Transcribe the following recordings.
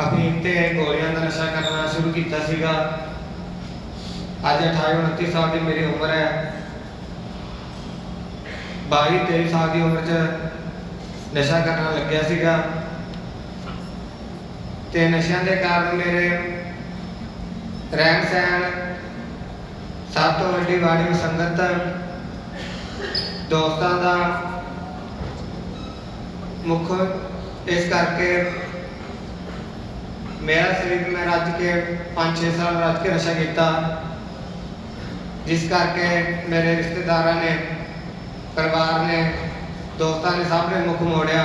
ਅਫੀਮ ਤੇ ਗੋਲੀਆਂ ਦਾ ਨਸ਼ਾ ਕਰਨਾ ਸ਼ੁਰੂ ਕੀਤਾ ਸੀਗਾ। ਅੱਜ 28 29 ਸਾਲ ਦੀ ਮੇਰੀ ਉਮਰ ਹੈ। 22 23 ਸਾਲ ਦੀ ਉਮਰ 'ਚ ਨਸ਼ਾ ਕਰਨ ਲੱਗਿਆ ਸੀਗਾ। ਤੇ ਨਸ਼ਿਆਂ ਦੇ ਕਾਰਨ ਮੇਰੇ ਰਹਿਣ ਸਹਿਣ, ਸਭ ਤੋਂ ਵੱਡੀ ਵਾੜੀ ਸੰਗਤ, ਦੋਸਤਾਂ ਦਾ ਮੁੱਖ ਇਸ ਕਰਕੇ ਮੇਰਾ ਸਰੀਰ ਮੈਂ ਰੱਜ ਕੇ 5-6 ਸਾਲ ਰੱਜ ਕੇ ਨਸ਼ਾ ਕੀਤਾ। ਜਿਸ ਕਰਕੇ ਮੇਰੇ ਰਿਸ਼ਤੇਦਾਰਾਂ ਨੇ, ਪਰਿਵਾਰ ਨੇ, ਦੋਸਤਾਂ ਨੇ ਸਭ ਨੇ ਮੁੱਖ ਮੋੜਿਆ।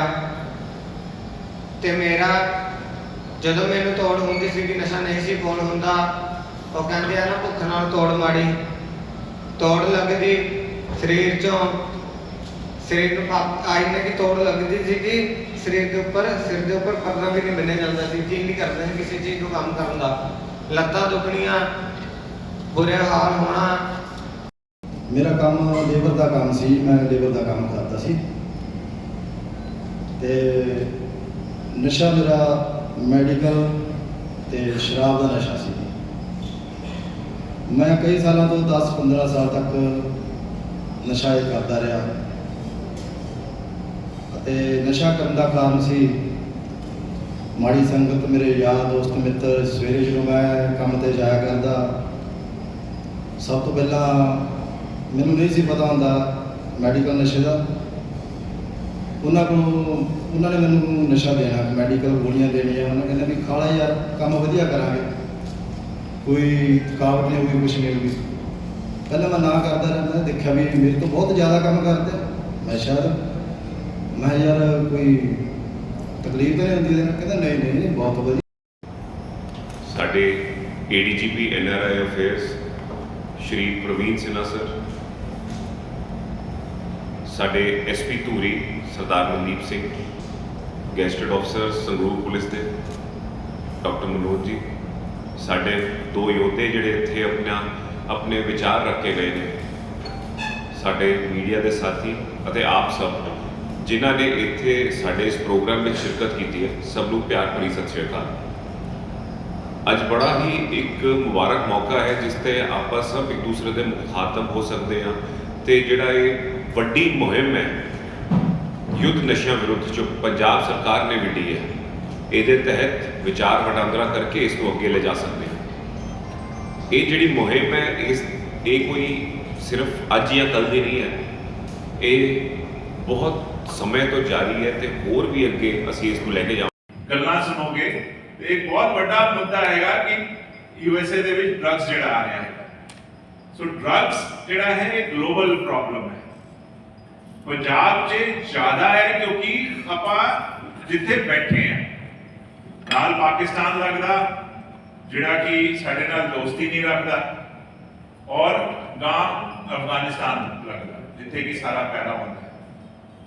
ਤੇ ਮੇਰਾ, ਜਦੋਂ ਮੈਨੂੰ ਤੋੜ ਹੁੰਦੀ ਸੀ ਕਿ ਨਸ਼ਾ ਨਹੀਂ ਸੀ ਕੋਲ ਹੁੰਦਾ, ਉਹ ਕਹਿੰਦੇ ਆ ਨਾ ਭੁੱਖ ਨਾਲ ਤੋੜ ਮਾੜੀ। ਤੋੜ ਲੱਗਦੀ ਸਰੀਰ ਚੋਂ ਸਰੀਰ ਨੂੰ ਪਾ- ਆਈ ਤੋੜ ਲੱਗਦੀ ਸੀ ਸਰੀਰ ਦੇ ਉੱਪਰ, ਸਿਰ ਦੇ ਉੱਪਰ ਪਰਨਾ ਵੀ ਨਹੀਂ ਬੰਨਿਆ ਜਾਂਦਾ ਸੀ, ਜੀ ਨਹੀਂ ਕਰਦਾ ਸੀ ਕਿਸੇ ਚੀਜ਼ ਨੂੰ ਕੰਮ ਕਰਨ ਦਾ। ਲੱਤਾਂ ਦੁਖਣੀਆਂ, ਬੁਰੇ ਹਾਲ ਹੋਣਾ। ਮੇਰਾ ਕੰਮ ਲੇਬਰ ਦਾ ਕੰਮ ਸੀ, ਮੈਂ ਲੇਬਰ ਦਾ ਕੰਮ ਕਰਦਾ ਸੀ। ਤੇ ਨਸ਼ਾ ਮੇਰਾ ਮੈਡੀਕਲ ਤੇ ਸ਼ਰਾਬ ਦਾ ਨਸ਼ਾ ਸੀ। ਮੈਂ ਕਈ ਸਾਲਾਂ ਤੋਂ 10 15 ਸਾਲ ਤੱਕ ਨਸ਼ਾ ਇਹ ਕਰਦਾ ਰਿਹਾ। ਅਤੇ ਨਸ਼ਾ ਕਰਨ ਦਾ ਕਾਰਨ ਸੀ। ਮਾੜੀ ਸੰਗਤ ਮੇਰੇ ਯਾਰ, ਦੋਸਤ, ਮਿੱਤਰ ਸਵੇਰੇ ਜਦੋਂ ਮੈਂ ਕੰਮ ਤੇ ਜਾਇਆ ਕਰਦਾ, ਸਭ ਤੋਂ ਪਹਿਲਾਂ ਮੈਨੂੰ ਨਹੀਂ ਸੀ ਪਤਾ ਹੁੰਦਾ ਮੈਡੀਕਲ ਨਸ਼ੇ ਦਾ। ਉਹਨਾਂ ਕੋਲ, ਉਹਨਾਂ ਨੇ ਮੈਨੂੰ ਨਸ਼ਾ ਦੇਣਾ ਮੈਡੀਕਲ ਗੋਲੀਆਂ ਦੇਣੀਆਂ। ਉਹਨਾਂ ਕਹਿੰਦੇ ਵੀ ਖਾਲਾ ਯਾਰ, ਕੰਮ ਵਧੀਆ ਕਰਾਂਗੇ। ਕੋਈ ਥਕਾਵਟ ਨਹੀਂ ਹੋਊਗੀ, ਕੁਛ ਨਹੀਂ ਹੋਊਗੀ। ਪਹਿਲਾਂ ਮੈਂ ਨਾ ਕਰਦਾ ਰਹਿੰਦਾ, ਦੇਖਿਆ ਵੀ ਮੇਰੇ ਤੋਂ ਬਹੁਤ ਜ਼ਿਆਦਾ ਕੰਮ ਕਰਦੇ ਮੈਂ ਸ਼ਾਇਦ ਮੈਂ ਯਾਰ ਕੋਈ ਤਕਲੀਫ ਤਾਂ ਨਹੀਂ ਹੁੰਦੀ ਇਹਦੇ ਨਾਲ? ਕਹਿੰਦਾ ਨਹੀਂ ਨਹੀਂ ਨਹੀਂ, ਬਹੁਤ ਵਧੀਆ। ਸਾਡੇ ADGP NRI affairs Shri Praveen Sinha sir ਸਾਡੇ ਐਸਪੀ ਧੂਰੀ ਸਰਦਾਰ ਮਨਦੀਪ ਸਿੰਘ ਗੈਸਟਡ ਅਫਸਰ ਸੰਗਰੂਰ ਪੁਲਿਸ ਦੇ ਡਾਕਟਰ ਮਨੋਜ ਜੀ ਸਾਡੇ ਦੋ ਯੋਧੇ ਜਿਹੜੇ ਇੱਥੇ ਆਪਣਾ ਆਪਣੇ ਵਿਚਾਰ ਰੱਖ ਕੇ ਗਏ ਨੇ ਸਾਡੇ ਮੀਡੀਆ ਦੇ ਸਾਥੀ ਅਤੇ ਆਪ ਸਭ ਜਿਨ੍ਹਾਂ ਨੇ ਇੱਥੇ ਸਾਡੇ ਇਸ ਪ੍ਰੋਗਰਾਮ ਵਿੱਚ ਸ਼ਿਰਕਤ ਕੀਤੀ ਹੈ, ਸਭ ਨੂੰ ਪਿਆਰ ਭਰੀ ਸਤਿ ਸ਼੍ਰੀ ਅਕਾਲ। ਅੱਜ ਬੜਾ ਹੀ ਇੱਕ ਮੁਬਾਰਕ ਮੌਕਾ ਹੈ, ਜਿਸ ਤੇ ਆਪਾਂ ਸਭ ਇੱਕ ਦੂਸਰੇ ਦੇ ਮੁਖਾਤਬ ਹੋ ਸਕਦੇ ਹਾਂ ਤੇ ਜਿਹੜਾ ਇਹ ਵੱਡੀ ਮੁਹਿੰਮ ਹੈ, ਯੁੱਧ ਨਸ਼ਿਆਂ ਵਿਰੁੱਧ ਜੋ ਪੰਜਾਬ ਸਰਕਾਰ ਨੇ ਵਿੱਢੀ ਹੈ, ਇਹਦੇ ਤਹਿਤ ਵਿਚਾਰ ਵਟਾਂਦਰਾ ਕਰਕੇ ਇਸ ਨੂੰ ਅੱਗੇ ਲੈ ਜਾ ਸਕਦੇ ਹਾਂ। ਇਹ ਜਿਹੜੀ ਮੁਹਿੰਮ ਹੈ, ਇਸ, ਇਹ ਕੋਈ ਸਿਰਫ ਅੱਜ ਜਾਂ ਕੱਲ ਦੀ ਨਹੀਂ ਹੈ, ਇਹ ਬਹੁਤ ਸਮੇਂ ਤੋਂ ਜਾਰੀ ਹੈ ਤੇ ਹੋਰ ਵੀ ਅੱਗੇ ਅਸੀਂ ਇਸ ਨੂੰ ਲੈ ਕੇ ਜਾਵਾਂਗੇ ਗੱਲਾਂ ਸੁਣੋਗੇ ਤੇ ਇੱਕ ਬਹੁਤ ਵੱਡਾ ਮੁੱਦਾ ਹੈਗਾ ਕਿ ਯੂਐਸਏ ਦੇ ਵਿੱਚ ਡਰੱਗਸ ਜਿਹੜਾ ਆ ਰਿਹਾ ਹੈ ਸੋ ਡਰੱਗਸ ਜਿਹੜਾ ਹੈ ਇਹ ਗਲੋਬਲ ਪ੍ਰੋਬਲਮ ਹੈ ਪੰਜਾਬ 'ਚ ਜ਼ਿਆਦਾ ਹੈ ਕਿਉਂਕਿ ਆਪਾਂ ਜਿੱਥੇ ਬੈਠੇ ਆ ਨਾਲ ਪਾਕਿਸਤਾਨ ਲੱਗਦਾ ਜਿਹੜਾ ਕਿ ਸਾਡੇ ਨਾਲ ਦੋਸਤੀ ਨਹੀਂ ਰੱਖਦਾ ਔਰ ਗਾਂ ਅਫਗਾਨਿਸਤਾਨ ਲੱਗਦਾ ਜਿੱਥੇ ਕਿ ਸਾਰਾ ਪੈਦਾ ਹੁੰਦਾ ਹੈ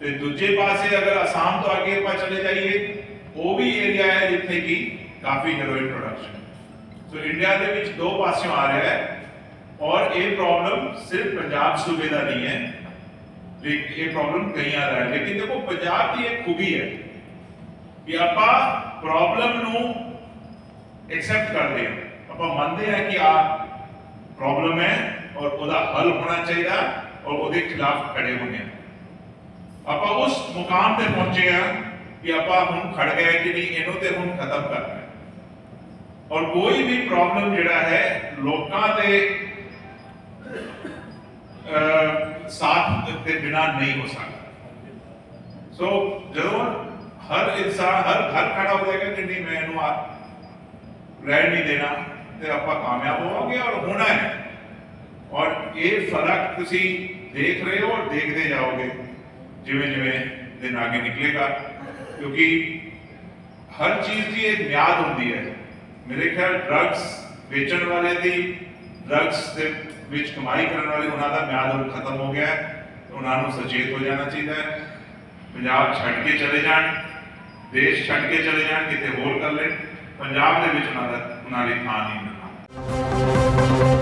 ਤੇ ਦੂਜੇ ਪਾਸੇ ਅਗਰ ਅਸਾਮ ਤੋਂ ਅੱਗੇ ਆਪਾਂ ਚਲੇ ਜਾਈਏ, ਉਹ ਵੀ ਏਰੀਆ ਹੈ ਜਿੱਥੇ ਕਿ ਕਾਫੀ ਹੈਰੋਇਨ ਪ੍ਰੋਡਕਸ਼ਨ ਸੋ ਇੰਡੀਆ ਦੇ ਵਿੱਚ ਦੋ ਪਾਸਿਓਂ ਆ ਰਿਹਾ ਹੈ ਔਰ ਇਹ ਪ੍ਰੋਬਲਮ ਸਿਰਫ ਪੰਜਾਬ ਸੂਬੇ ਦਾ ਨਹੀਂ ਹੈ। ਲੇਕਿਨ ਇਹ ਪ੍ਰੋਬਲਮ ਕਈਆਂ ਦਾ ਹੈ। ਲੇਕਿਨ ਦੇਖੋ, ਪੰਜਾਬ ਦੀ ਇੱਕ ਖੂਬੀ ਹੈ ਕਿ ਆਪਾਂ ਪ੍ਰੋਬਲਮ ਨੂੰ ਐਕਸੈਪਟ ਕਰਦੇ ਹਾਂ। ਆਪਾਂ ਮੰਨਦੇ ਹਾਂ ਕਿ ਆ ਪ੍ਰੋਬਲਮ ਹੈ ਔਰ ਉਹਦਾ ਹੱਲ ਹੋਣਾ ਚਾਹੀਦਾ ਔਰ ਉਹਦੇ ਖਿਲਾਫ ਖੜੇ ਹੋਣੇ ਆ ਆਪਾਂ ਉਸ ਮੁਕਾਮ ਤੇ ਪਹੁੰਚੇ ਆ ਕਿ ਆਪਾਂ ਹੁਣ ਖੜ ਗਏ ਕਿ ਨਹੀਂ, ਇਹਨੂੰ ਤੇ ਹੁਣ ਖਤਮ ਕਰਨਾ ਹੈ। ਔਰ ਕੋਈ ਵੀ ਪ੍ਰੋਬਲਮ ਜਿਹੜਾ ਹੈ, ਲੋਕਾਂ ਦੇ ਸਾਥ ਦੇ ਬਿਨਾ ਨਹੀਂ ਹੋ ਸਕਦਾ। ਸੋ ਜਦੋਂ ਹਰ ਇਨਸਾਨ, ਹਰ ਘਰ ਖੜਾ ਹੋ ਜਾਏਗਾ ਕਿ ਨਹੀਂ, ਮੈਂ ਇਹਨੂੰ ਆ ਰਹਿਣ ਨਹੀਂ ਦੇਣਾ, ਤੇ ਆਪਾਂ ਕਾਮਯਾਬ ਹੋਵਾਂਗੇ ਔਰ ਹੋਣਾ ਹੈ। ਔਰ ਇਹ ਫ਼ਰਕ ਤੁਸੀਂ ਦੇਖ ਰਹੇ ਹੋ ਔਰ ਦੇਖਦੇ ਜਾਓਗੇ। ਜਿਵੇਂ ਜਿਵੇਂ ਦਿਨ ਆਗੇ ਨਿਕਲੇਗਾ, ਕਿਉਂਕਿ ਹਰ ਚੀਜ਼ ਦੀ ਇੱਕ ਮਿਆਦ ਹੁੰਦੀ ਹੈ। ਮੇਰੇ ਖਿਆਲ ਡਰੱਗਸ ਵੇਚਣ ਵਾਲੇ ਦੀ ਡਰੱਗਸ ਦੇ ਵਿੱਚ ਕਮਾਈ ਕਰਨ ਵਾਲੇ ਉਹਨਾਂ ਦਾ ਮਿਆਦ ਹੁਣ ਖਤਮ ਹੋ ਗਿਆ ਹੈ ਉਹਨਾਂ ਨੂੰ ਸੁਚੇਤ ਹੋ ਜਾਣਾ ਚਾਹੀਦਾ ਹੈ। ਪੰਜਾਬ ਛੱਡ ਕੇ ਚਲੇ ਜਾਣ, ਦੇਸ਼ ਛੱਡ ਕੇ ਚਲੇ ਜਾਣ, ਕਿਤੇ ਹੋਰ ਕਰ ਲੈਣ, ਪੰਜਾਬ ਦੇ ਵਿੱਚ ਉਹਨਾਂ ਦਾ, ਉਹਨਾਂ ਲਈ ਥਾਂ ਨਹੀਂ ਮਿਲਣਾ।